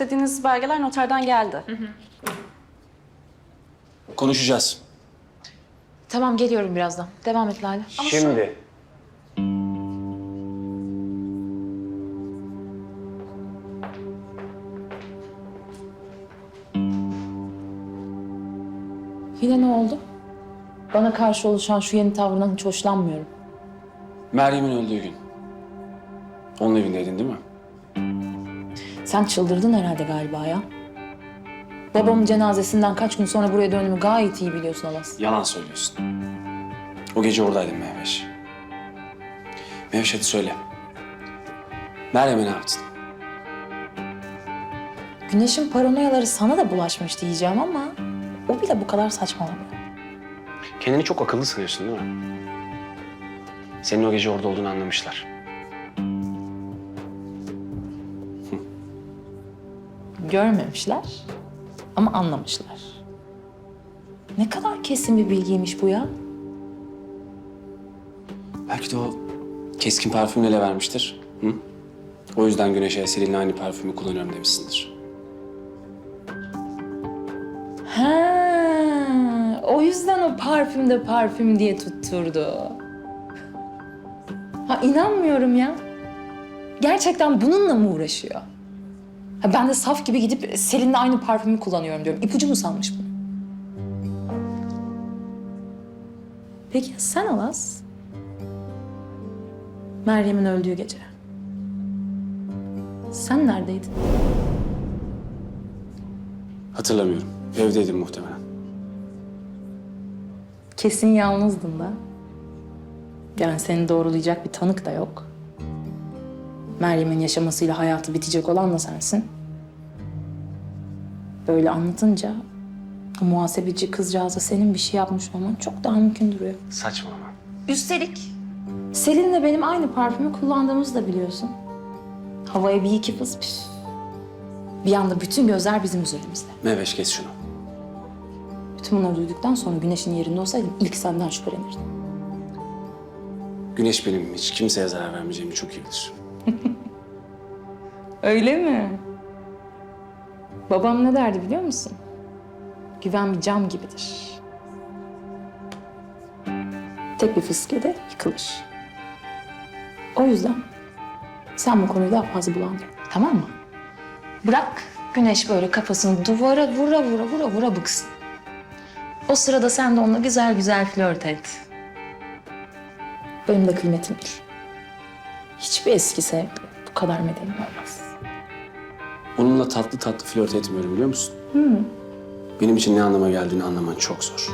istediğiniz belgeler noterden geldi. Konuşacağız. Tamam geliyorum birazdan. Devam et Lale. Şimdi. Yine ne oldu? Bana karşı oluşan şu yeni tavrından hiç hoşlanmıyorum. Meryem'in öldüğü gün. Onun evindeydin değil mi? Sen çıldırdın herhalde galiba ya. Babamın cenazesinden kaç gün sonra buraya döndüğümü gayet iyi biliyorsun Alas. Yalan söylüyorsun. O gece oradaydın Mehveş. Mehveş hadi söyle. Meryem'e ne yaptın? Güneş'in paranoyaları sana da bulaşmış diyeceğim ama o bile bu kadar saçmalamıyor. Kendini çok akıllı sanıyorsun değil mi? Senin o gece orada olduğunu anlamışlar. Görmemişler ama anlamışlar. Ne kadar kesin bir bilgiymiş bu ya. Belki de o keskin parfümü ele vermiştir. Hı? O yüzden Güneş'e Selin'le aynı parfümü kullanıyorum demişsindir. Ha, o yüzden o parfüm de parfüm diye tutturdu. Ha inanmıyorum ya. Gerçekten bununla mı uğraşıyor? Ha, ben de saf gibi gidip Selin'le aynı parfümü kullanıyorum diyorum. İpucu mu sanmış bunu? Peki ya sen Alas? Meryem'in öldüğü gece. Sen neredeydin? Hatırlamıyorum. Evdeydim muhtemelen. Kesin yalnızdın da. Yani seni doğrulayacak bir tanık da yok. Meryem'in yaşamasıyla hayatı bitecek olan da sensin. Böyle anlatınca o muhasebeci kızcağıza senin bir şey yapmış olman çok daha mümkün duruyor. Saçmalama. Üstelik Selin'le benim aynı parfümü kullandığımızı da biliyorsun. Havaya bir iki fıs püf. Bir anda bütün gözler bizim üzerimizde. Mehveş kes şunu. Bütün bunları duyduktan sonra güneşin yerinde olsaydım ilk senden şüphelenirdim. Güneş benim hiç kimseye zarar vermeyeceğimi çok iyi bilir. Öyle mi? Babam ne derdi biliyor musun? Güven bir cam gibidir. Tek bir fıskede yıkılır. O yüzden sen bu konuyu daha fazla bulandırma. Tamam mı? Bırak güneş böyle kafasını duvara vura vura vura vura bıksın. O sırada sen de onunla güzel güzel flört et. Benim de kıymetim bil. Hiçbir eski sevgili bu kadar medeni olmaz. Onunla tatlı tatlı flört etmiyorum biliyor musun? Benim için ne anlama geldiğini anlaman çok zor.